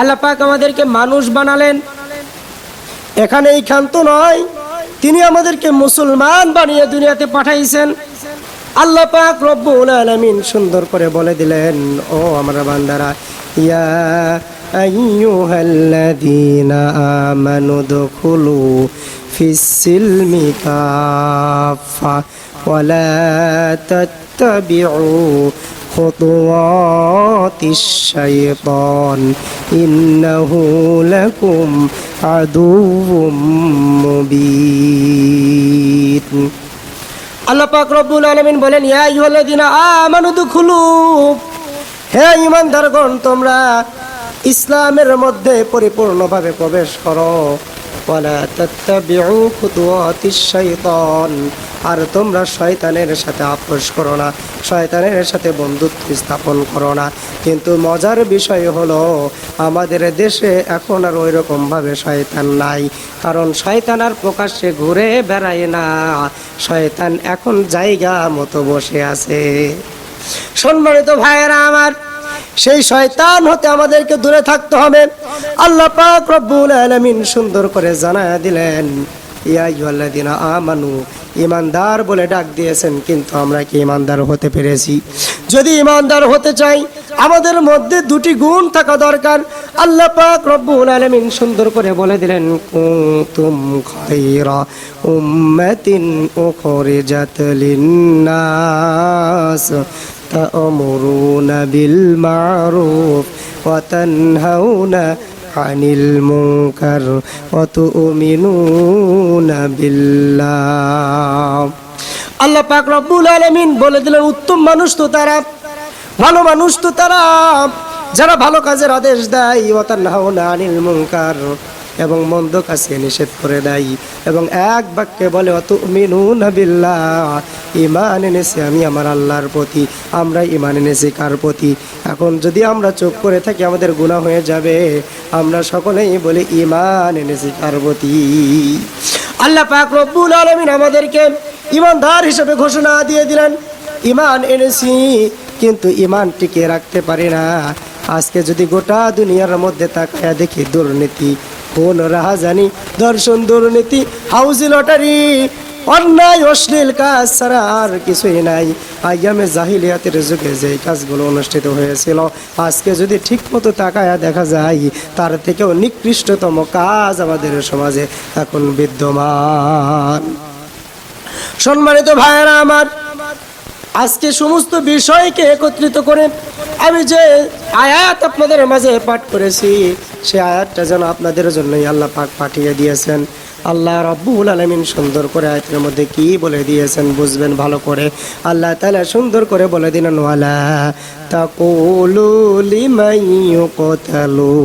আল্লাহ পাক আমাদেরকে মানুষ বানালেন। এখানে এই ক্ষান্ত নয়, তিনি আমাদেরকে মুসলমান বানিয়ে দুনিয়াতে পাঠাইছেন। আল্লাহ পাক রব্বুল আলামিন সুন্দর করে বলে দিলেন, ও আমরা বান্দারা, ইয়া আইয়ুহাল্লাযীনা আমানু দুখুলু ফিস-সিলমি কাফা ওয়ালা তাত্তাবিউ خطوات الشيطان إنه لكم عدو مبين আল্লাহ পাক রব্বুল আলামিন বলেন ইয়া আইয়ুহাল্লাযীনা আমানু দুখুলু হে ঈমানদারগণ তোমরা ইসলামের মধ্যে পরিপূর্ণভাবে প্রবেশ করো ওয়ালা তাত্তাবিউ শাইতান। আর তোমরা শয়তানের সাথে আপোষ করো না, শয়তানের সাথে বন্ধুত্ব স্থাপন করো না। কিন্তু মজার বিষয় হলো, আমাদের দেশে এখন আর ওই রকমভাবে শয়তান নাই, কারণ শয়তান আর প্রকাশ্যে ঘুরে বেড়ায় না। শয়তান এখন জায়গা মতো বসে আছে। সম্মানিত ভাইয়েরা আমার সেই শয়তান হতে আমাদেরকে দূরে থাকতে হবে। আল্লাহ পাক রব্বুল আলামিন সুন্দর করে জানায়া দিলেন, ইয়া আইয়ুহাল্লাযীনা আমানু ইমানদার বলে ডাক দিয়েছেন, কিন্তু আমরা কি ইমানদার হতে পেরেছি? যদি ইমানদার হতে চাই, আমাদের মধ্যে দুটি গুণ থাকা দরকার। আল্লাহ পাক রব্বুল আলামিন সুন্দর করে বলে দিলেন, কুনতুম খায়রা উম্মাতিন উখরিজাত লিন-নাস। تأمرون بالمعروف وتنهون عن المنكر وتؤمنون بالله আল্লাহ পাক রব্বুল আলামিন বলে দিলেন উত্তম মানুষ তো তারা ভালো মানুষ তো তারা যারা ভালো কাজের আদেশ দেয় ওয়াতানহাউনা আনিল মুনকার এবং মন্দ কাজকে নিষেধ করে দেয়। এবং এক বাক্যে বলে অত মিনুন বিল্লাহ ইমান এনেছি আমি আমার আল্লাহর প্রতি আমরা ইমান এনেছি কার প্রতি? এখন যদি আমরা চোখ করে থাকি, আমাদের গুণা হয়ে যাবে। আমরা সকলেই বলি ইমান এনেছি কার প্রতি? আল্লাহ পাক রব্বুল আলমিন আমাদেরকে ইমানদার হিসেবে ঘোষণা দিয়ে দিলেন ইমান এনেছি, কিন্তু ইমান টিকিয়ে রাখতে পারি না। আজকে যদি গোটা দুনিয়ার মধ্যে তাকায় দেখি দুর্নীতি কোন রাহাজানি দর্শন দুর্নীতি, হাউজি লটারি, অন্যায়, অশ্লীল কাজ ছাড়া আর কিছুই নাই। আইয়ামে জাহিলিয়াতের যুগে যে কাজগুলো অনুষ্ঠিত হয়েছিল, আজকে যদি ঠিক মতো তাকায় দেখা যায়, তার থেকেও নিকৃষ্টতম কাজ আমাদের সমাজে এখন বিদ্যমান। সম্মানিত ভাইয়েরা আমার আজকে সমস্ত বিষয়কে একত্রিত করে আমি যে আয়াত আপনাদের মাঝে পাঠ করেছি, সে আয়াতটা যেন আপনাদের জন্যই আল্লাহ পাক পাঠিয়ে দিয়েছেন। আল্লাহ রব্বুল আলমিন সুন্দর করে আয়াতের মধ্যে কি বলে দিয়েছেন বুঝবেন ভালো করে। আল্লাহ তালা সুন্দর করে বলে দিলেন, ওয়ালা তাকুলু লিমান ইউকতালু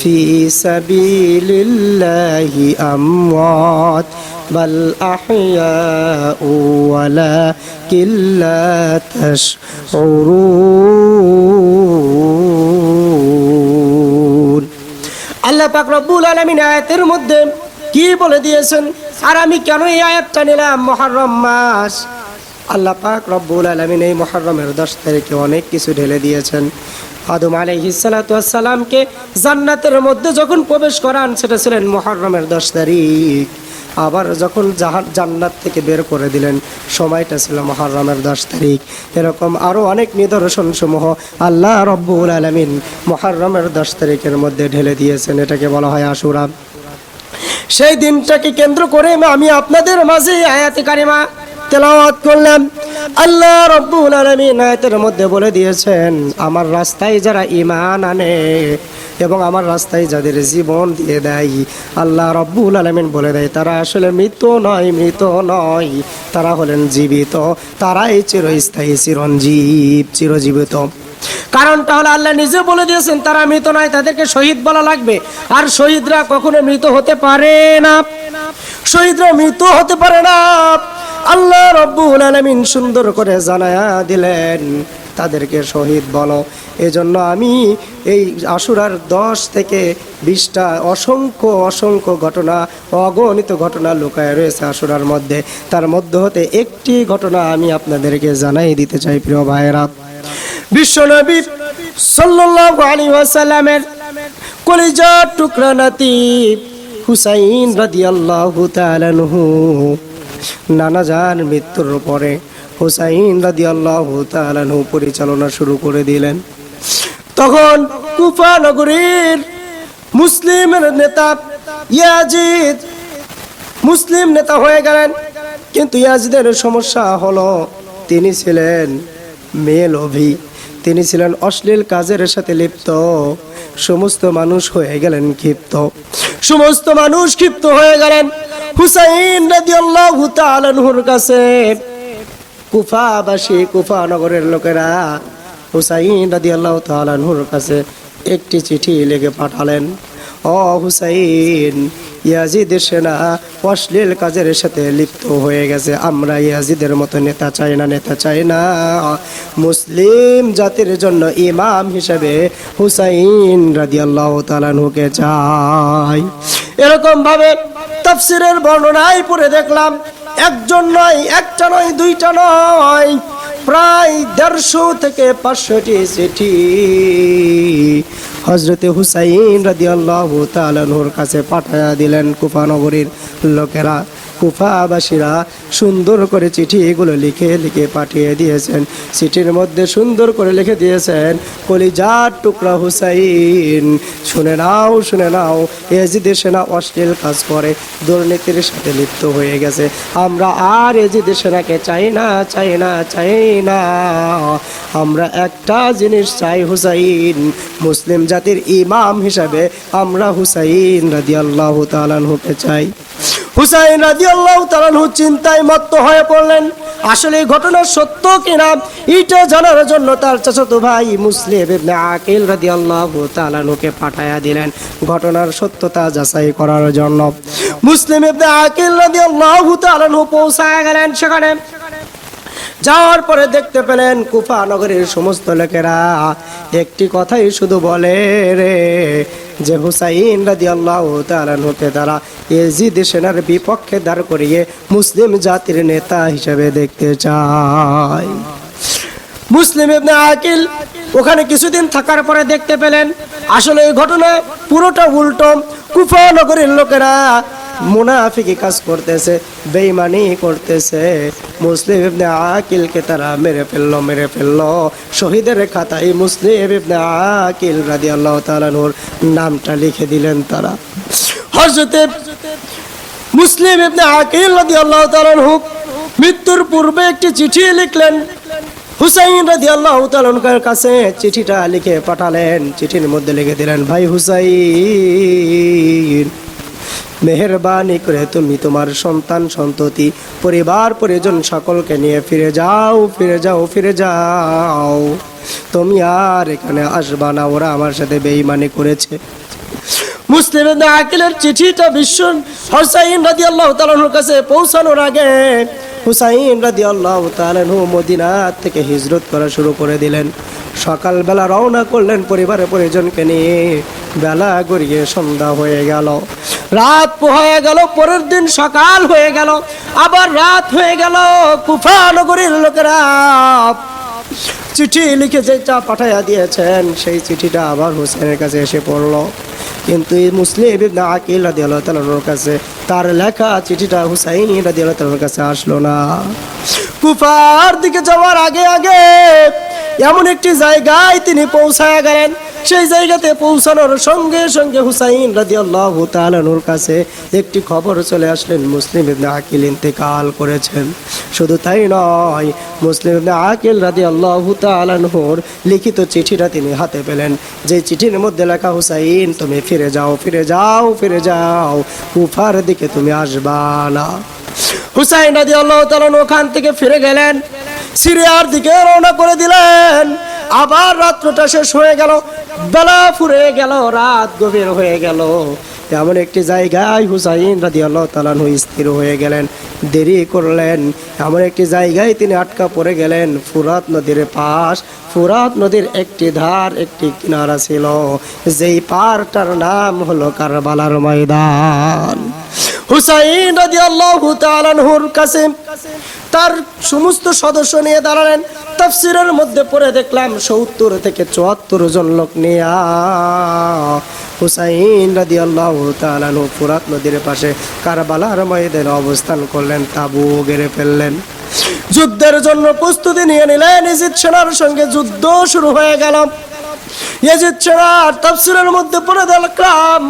ফি সাবিলিল্লাহি আমওয়াত। بل أحياء ولكن لا تشعرون আল্লাহ পাক রব্বুল আলামিন আয়াতের মধ্যে কি বলে দিয়েছেন আর আমি কেন এই আয়াতটা নিলাম মহরম মাস আল্লাহ পাক রব্বুল আলামিন এই মহরমের দশ তারিখে অনেক কিছু ঢেলে দিয়েছেন আদম আলাইহিসালামকে জান্নাতের মধ্যে যখন প্রবেশ করান সেটা ছিলেন মহরমের দশ তারিখ আবার যখন জাহান জান্নাত থেকে বের করে দিলেন, সময়টা ছিল মহারামের দশ তারিখ। এরকম আরও অনেক নিদর্শন সমূহ আল্লাহ রব্বুল আলমিন মহারমের দশ তারিখের মধ্যে ঢেলে দিয়েছেন, এটাকে বলা হয় আশুরাম সেই দিনটাকে কেন্দ্র করে আমি আপনাদের মাঝে আয়াতি কারিমা তেলাওয়াত করলাম। আল্লাহ রব্বুল আলামিন আয়াতের মধ্যে বলে দিয়েছেন, আমার রাস্তায় যারা ঈমান আনে এবং আমার রাস্তায় যাদের জীবন দিয়ে দেয়, আল্লাহ রব্বুল আলামিন বলে দেয়, তারা আসলে মৃত নয় মৃত নয়। তারা হলেন জীবিত, তারাই চিরস্থায়ী, চিরঞ্জীব, চিরজীবিত। কারণটা হলো আল্লাহ নিজে বলে দিয়েছেন, তারা মৃত নয়, তাদেরকে শহীদ বলা লাগবে। আর শহীদরা কখনো মৃত হতে পারে না। শহীদরা মৃত হতে পারে না। আল্লাহ রব্বুল আলামিন সুন্দর করে জানায়া দিলেন। তাদেরকে শহীদ বলো। এজন্য আমি এই আশুরার দশ থেকে বিশটা অসংখ্য অসংখ্য ঘটনা, অগণিত ঘটনা লুকায় রয়েছে আশুরার মধ্যে। তার মধ্য হতে একটি ঘটনা আমি আপনাদেরকে জানাই দিতে চাই, প্রিয় ভাইয়েরা। বিশ্বনবী সাল্লাল্লাহু আলাইহি ওয়াসাল্লামের টুকরা নাতি হুসাইন রাদিয়াল্লাহু তাআলাহু নানা যান মৃত্যুর পরে হুসাইন রাদিয়াল্লাহু তাআলাহু পরিচালনা শুরু করে দিলেন। তখন কুফা নগরীর মুসলিমের নেতা ইয়াজিদ, মুসলিম নেতা হয়ে গেলেন। কিন্তু ইয়াজিদের সমস্যা হলো তিনি ছিলেন মেয়ে লোভী তিনি ছিলেন অশ্লীল কাজের সাথে লিপ্ত। সমস্ত মানুষ হয়ে গেলেন ক্ষিপ্ত। সমস্ত মানুষ ক্ষিপ্ত হয়ে গেলেন। হুসাইন রাদিয়াল্লাহু তাআলা নূর কাছে। কুফাবাসী কুফা নগরের লোকেরা হুসাইন রাদিয়াল্লাহু তাআলা নূর কাছে একটি চিঠি লিখে পাঠালেন। ও হুসাইন ইয়াজিদের সেনা অশ্লীল কাজের সাথে লিপ্ত হয়ে গেছে। আমরা ইয়াজিদের মতো নেতা চাই না, নেতা চাই না। মুসলিম জাতির জন্য ইমাম হিসেবে হুসাইন রাদিয়াল্লাহু তাআলাহুকে চাই। এরকম ভাবে তাফসিরের বর্ণনায় পড়ে দেখলাম, একজন নয়, একটা নয়, দুইটা নয়, প্রায় দেড়শো থেকে পাঁচশোটি চিঠি। হজরতে হুসাইন রাদি আল্লাহ তালুর কাছে পাঠায়া দিলেন কুফানগরীর লোকেরা। কুফাবাসীরা সুন্দর করে চিঠি এগুলো লিখে লিখে পাঠিয়ে দিয়েছেন। চিঠির মধ্যে সুন্দর করে লিখে দিয়েছেন, কলিজার টুকরা হুসাইন, শুনে নাও শুনে নাও, এজিদের সেনা অশ্লীল কাজ করে, দুর্নীতির সাথে লিপ্ত হয়ে গেছে। আমরা আর এজিদের সেনাকে চাই না চাই না চাই না। আমরা একটা জিনিস চাই হুসাইন, মুসলিম জাতির ইমাম হিসাবে আমরা হুসাইন রাদি আল্লাহ তালানহুকে চাই। হুসাইন রাজি আল্লাহ তালানহু চিন্তায় মত্ত হয়ে পড়লেন, আসলে এই ঘটনা সত্য কিনা, এটা জানার জন্য তার চাচাতো ভাই মুসলিম ইবনে আকিল রাদি আল্লাহ তালানহুকে পাঠায়া দিলেন ঘটনার সত্যতা যাচাই করার জন্য। মুসলিম ইবনে আকিল রাদি আল্লাহ তালানহু পৌঁছায় গেলেন সেখানে। যাওয়ার পরে দেখতে পেলেন কুফা নগরের সমস্ত লোকেরা একটি কথাই শুধু বলে রে যে হুসাইন রাজি আল্লাহ তালানহুকে তারা এজিদ সেনার বিপক্ষে দাঁড় করিয়ে মুসলিম জাতির নেতা হিসেবে দেখতে চায়। মুসলিম ইবনে আকিল ওখানে কিছুদিন থাকার পরে দেখতে পেলেন, আসলে এই ঘটনা পুরোটা উল্টো। কুফা নগরীর লোকেরা মুনাফিকি কাজ করতেছে বেইমানি করতেছে। মুসলিম ইবনে আকিলকে তারা মেরে ফেলল মেরে ফেলল। শহীদের খাতায় মুসলিম ইবনে আকিল রাদিয়াল্লাহু তাআলা নূর নামটা লিখে দিলেন তারা। হযরতে মুসলিম ইবনে আকিল রাদিয়াল্লাহু তাআলা আনহু মৃত্যুর পূর্বে একটি চিঠি লিখলেন। হুসাইন রাদিয়াল্লাহু তাআলার কাছে চিঠিটা লিখে পাঠালেন। চিঠির মধ্যে লিখে দিলেন, ভাই হুসাইন মেহরবানি করে তুমি তোমার সন্তান, সন্ততি, পরিবার, পরিজন সকলকে নিয়ে ফিরে যাও ফিরে যাও ফিরে যাও। তুমি আর এখানে আসবা না, ওরা আমার সাথে বেইমানি করেছে। মুসলিম আকিলের চিঠিটা বিশ্ব হুসাইন রাদিয়াল্লাহু তাআলার কাছে পৌঁছানোর আগে হুসাইন রাদিয়াল্লাহু তাআলাহু মদিনা থেকে হিজরত করা শুরু করে দিলেন। সকালবেলা রওনা করলেন পরিবারের পরিজনকে নিয়ে। বেলা গড়িয়ে সন্ধ্যা হয়ে গেল। রাত হয়ে গেল, পরের দিন সকাল হয়ে গেল, আবার রাত হয়ে গেল, কুফা নগরীর লোকেরা চিঠি লিখে যে চা পাঠাইয়া দিয়েছেন, সেই চিঠিটা আবার হোসেনের কাছে এসে পড়ল। কিন্তু এই মুসলিম ইবনে আকিল রাদিয়াল্লাহু তাআলার কাছে, তার লেখা চিঠিটা হুসাইন রাদিয়াল্লাহু তাআলার কাছে আসলো না। কুফার দিকে যাওয়ার আগে আগে এমন একটি জায়গায় তিনি পৌঁছায় গেলেন। সেই জায়গাতে পৌঁছানোর সঙ্গে সঙ্গে হুসাইন রাদিয়াল্লাহু তাআলার কাছে একটি খবর চলে আসলেন। মুসলিম ইবনে আকিল ইন্তেকাল করেছেন। শুধু তাই নয়, মুসলিম ইবনে আকিল রাদিয়াল্লাহু তাআলার লিখিত চিঠিটা তিনি হাতে পেলেন। যে চিঠির মধ্যে লেখা, হুসাইন, তুমি ফিরে যাও ফিরে যাও ফিরে যাও, কুফার দিকে তুমি আসবা না। হুসাইন রাদিয়াল্লাহু তাআলা ওখান থেকে ফিরে গেলেন। সিরিয়ার দিকে রওনা করে দিলেন। আবার রাত্রটা শেষ হয়ে গেল। বেলা ফুরে গেল, রাত গভীর হয়ে গেল। এমন একটি জায়গায় হুসাইন রাদি আল্লাহ তালানহু স্থির হয়ে গেলেন। দেরি করলেন। এমন একটি জায়গায় তিনি আটকা পড়ে গেলেন। ফুরাত নদীর পাশ, ফুরাত নদীর একটি ধার, একটি কিনারা ছিল। যেই পারটার নাম হলো কারবালার ময়দান। হুসাইন রাদি আল্লাহ তালানহুর কাছে তার সমস্ত সদস্য নিয়ে দাঁড়ালেন। তাফসিরের মধ্যে পড়ে দেখলাম সত্তর থেকে চুয়াত্তর জন লোক নিয়ে হুসাইন রাদি আল্লাহ তালানু ফুরাত নদীর পাশে কারবালার ময়দানে অবস্থান করলেন, তাবু গেড়ে ফেললেন। যুদ্ধের জন্য প্রস্তুতি নিয়ে নিলেন, ইজিদ সেনার সঙ্গে যুদ্ধ শুরু হয়ে গেল। ইজিদ সেনার তাফসিরের মধ্যে পড়ে দেখলাম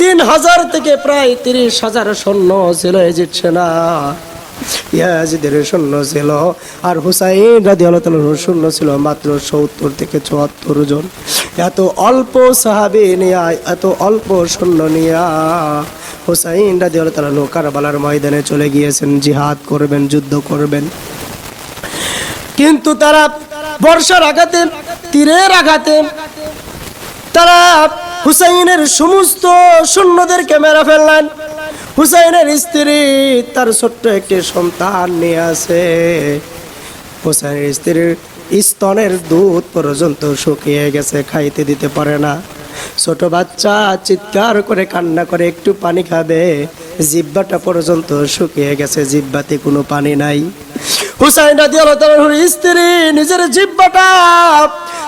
তিন হাজার থেকে প্রায় তিরিশ হাজার সৈন্য ছিল ইজিদ সেনা। ইয়াজিদের সৈন্য ছিল। আর হুসাইন রাদি আল্লাহ সৈন্য ছিল মাত্র সত্তর থেকে চুয়াত্তর জন। এত অল্প সাহাবি নিয়া, এত অল্প সৈন্য নিয়া হুসাইন রাদি আল্লাহ কারবালার ময়দানে চলে গিয়েছেন, জিহাদ করবেন, যুদ্ধ করবেন। কিন্তু তারা বর্ষার আঘাতে, তীরের আঘাতে তারা হুসাইনের সমস্ত সৈন্যদেরকে মেরে ফেললেন। হুসাইনের স্ত্রী তার ছোট্ট একটি সন্তান নিয়ে আসে। হুসাইনের স্ত্রীর স্তনের দুধ পর্যন্ত শুকিয়ে গেছে, খাইতে দিতে পারে না। ছোট বাচ্চা চিৎকার করে, কান্না করে, একটু পানি খাবে জিব্বাটা পর্যন্ত শুকিয়ে গেছে জিব্বাতে কোনো পানি নাই। হুসাইন রাজি স্ত্রী নিজের জিব্বাটা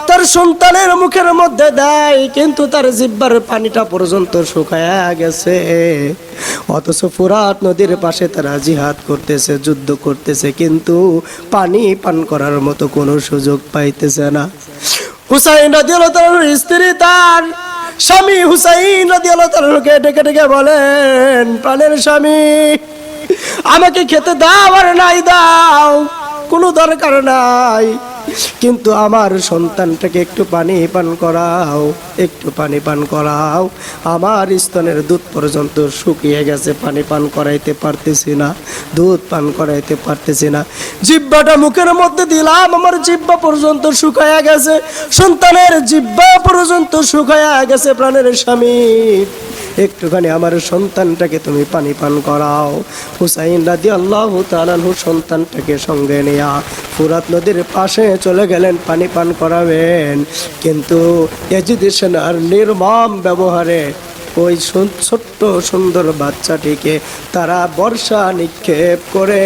তার সন্তানের মুখের মধ্যে দেয়, কিন্তু তার জিব্বার পানিটা পর্যন্ত শুকায়া গেছে। অথচ ফুরাত নদীর পাশে তারা জিহাদ করতেছে, যুদ্ধ করতেছে, কিন্তু পানি পান করার মতো কোনো সুযোগ পাইতেছে না। হুসাইন স্ত্রী তার স্বামী হুসাইন রাজি আল্লাহকে ডেকে ডেকে বলেন, প্রাণের স্বামী, আমাকে খেতে দাও আর নাই দাও, কোনো দরকার নাই। কিন্তু আমার সন্তানটাকে একটু পানি পান করাও, একটু পানি পান করাও। আমার স্তনের দুধ পর্যন্ত শুকিয়ে গেছে, পানি পান করাইতে পারতেছি না, দুধ পান করাইতে পারতেছি না। জিব্বাটা মুখের মধ্যে দিলাম, আমার জিব্বা পর্যন্ত শুকায়া গেছে, সন্তানের জিব্বা পর্যন্ত শুকায়া গেছে প্রাণের স্বামী। একটুখানি আমার সন্তানটাকে তুমি পানি পান করাও। হুসাইন রাদি আল্লাহ তালানহু সন্তানটাকে সঙ্গে নেয়া। ফুরাত নদীর পাশে চলে গেলেন পানি পান করাবেন। কিন্তু এজুকেশনার নির্মম ব্যবহারে ওই ছোট্ট সুন্দর বাচ্চাটিকে তারা বর্ষা নিক্ষেপ করে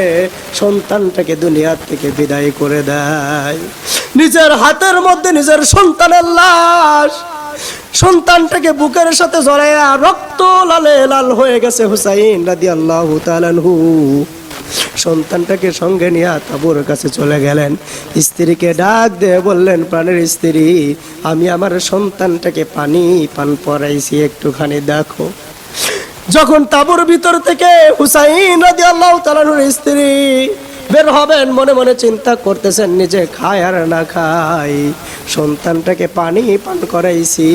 সন্তানটাকে দুনিয়ার থেকে বিদায় করে দেয়। নিজের হাতের মধ্যে নিজের সন্তানের লাশ সন্তানটাকে বুকের সাথে জড়াইয়া রক্ত লালে লাল হয়ে গেছে হুসাইন রাদি আল্লাহ তালানহু সন্তানটাকে সঙ্গে নিয়ে তাবুর কাছে চলে গেলেন। স্ত্রীকে ডাক দিয়ে বললেন, প্রাণের স্ত্রী, আমি আমার সন্তানটাকে পানি পান পরাইছি একটুখানি দেখো। যখন তাবুর ভিতর থেকে হুসাইন রাজি আল্লাহ তালানুর স্ত্রী বের হবেন, মনে মনে চিন্তা করতেছেন, নিজে খায় আর না খাই সন্তানটাকে পানি পান করাইছি,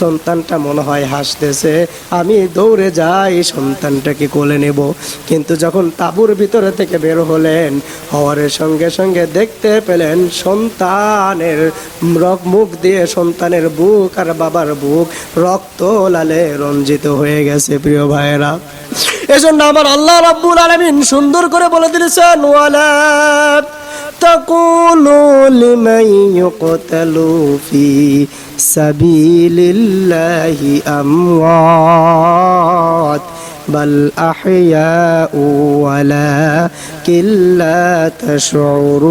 সন্তানটা মনে হয় হাসতেছে, আমি দৌড়ে যাই, সন্তানটাকে কোলে নেব। কিন্তু যখন তাবুর ভিতরে থেকে বের হলেন হওয়ার সঙ্গে সঙ্গে দেখতে পেলেন সন্তানের মুখ দিয়ে সন্তানের বুক আর বাবার বুক রক্ত লালে রঞ্জিত হয়ে গেছে, প্রিয় ভাইয়েরা। এজন্য আমার আল্লাহ রাব্বুল আলামিন সুন্দর করে বলে দিয়েছেন, ওয়ালা তাকুলু লিমান ইউকতালু ফি সাবিলিল্লাহি আমওয়াত, বাল আহয়াউ ওয়ালা কিল্লা তাশউরুন।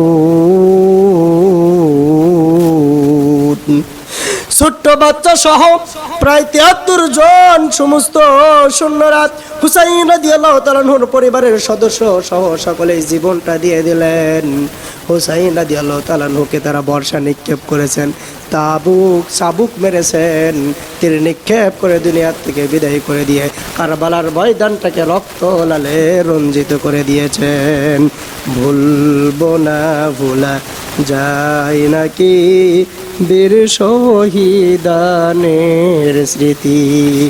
ছোট্ট বাচ্চা সহ প্রায় তিয়াত্তর জন সমস্ত সৈন্যরাত হুসাইন রাদিয়াল্লাহু তাআলার পরিবারের সদস্য সহ সকলেই জীবনটা দিয়ে দিলেন। হুসাইন রাদিয়াল্লাহু তাআলাকে তারা বর্ষা নিক্ষেপ করেছেন। তাবুক চাবুক মেরেছেন। তিনি নিক্ষেপ করে দুনিয়ার থেকে বিদায় করে দিয়ে কারবালার ময়দানটাকে রক্ত লালে রঞ্জিত করে দিয়েছেন। ভুলব না, ভুলা যায় নাকি বীর শহীদানের স্মৃতি?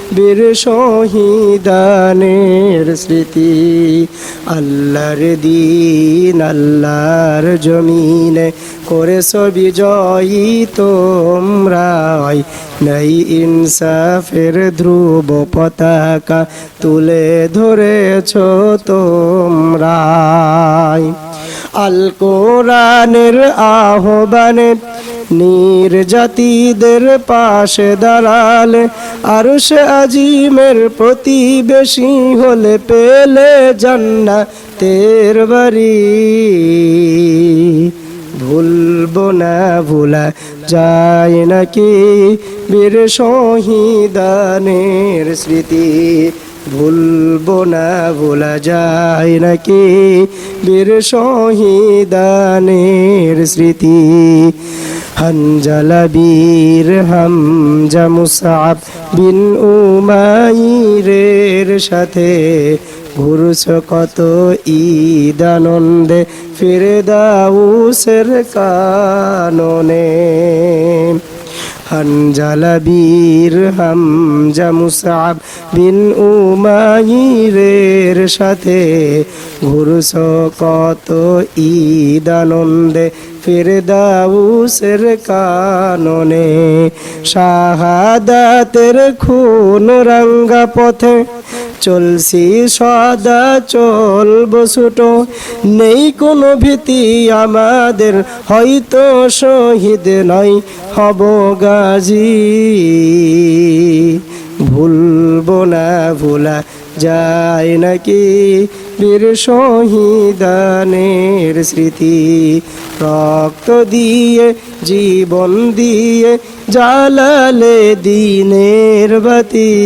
বীর শহীদানের স্মৃতি, আল্লাহর দিন, আল্লাহর জমিনে করেছ বিজয়ী তোমরাই। নাই ইনসাফের ধ্রুব পতাকা তুলে ধরেছ তোমরাই। আল কোরআনের আহ্বানে নির্জাতিদের পাশে দাঁড়ালে আর সে আজিমের প্রতিবেশী হলে পেলে জান্না তের বাড়ি। ভুলবো না, ভুলা যায় নাকি বীর শহীদানের স্মৃতি? ভুলবো না, ভোলা যায় নাকি বীর শহীদানের স্মৃতি? হানজালা বীর হামজা মুসাব বিন উমাইরের সাথে ঘুরছ কত ঈদ আনন্দে ফিরে দাউসের কাননে হানজালা বীর হামজা মুসাব বিন উমাইরের সাথে ঘুরস কত ঈদ আনন্দে ফিরদাউসের কাননে শাহাদাতের খুন রঙ্গা পথে চলছি, সদা চলব ছুটো। নেই কোনো ভীতি আমাদের, হয়তো শহীদ নয় হব গাজী। ভুলবো না, ভোলা যায় নাকি বীর শহীদানের স্মৃতি? রক্ত দিয়ে, জীবন দিয়ে জ্বালালে দিনের বাতি।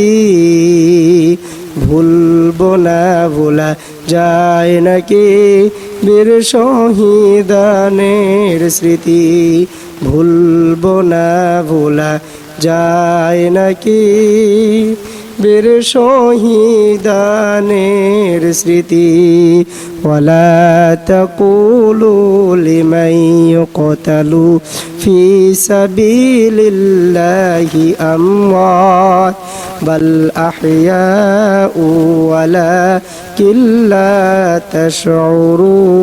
ভুলবো না ভোলা যায় নাকি বীর শহীদানের স্মৃতি? ভুলবো না ভোলা যায় নাকি বীর শহীদানের স্মৃতি ولا تقولوا لمن يقتل في سبيل الله أموات بل أحياء ولكن لا تشعرون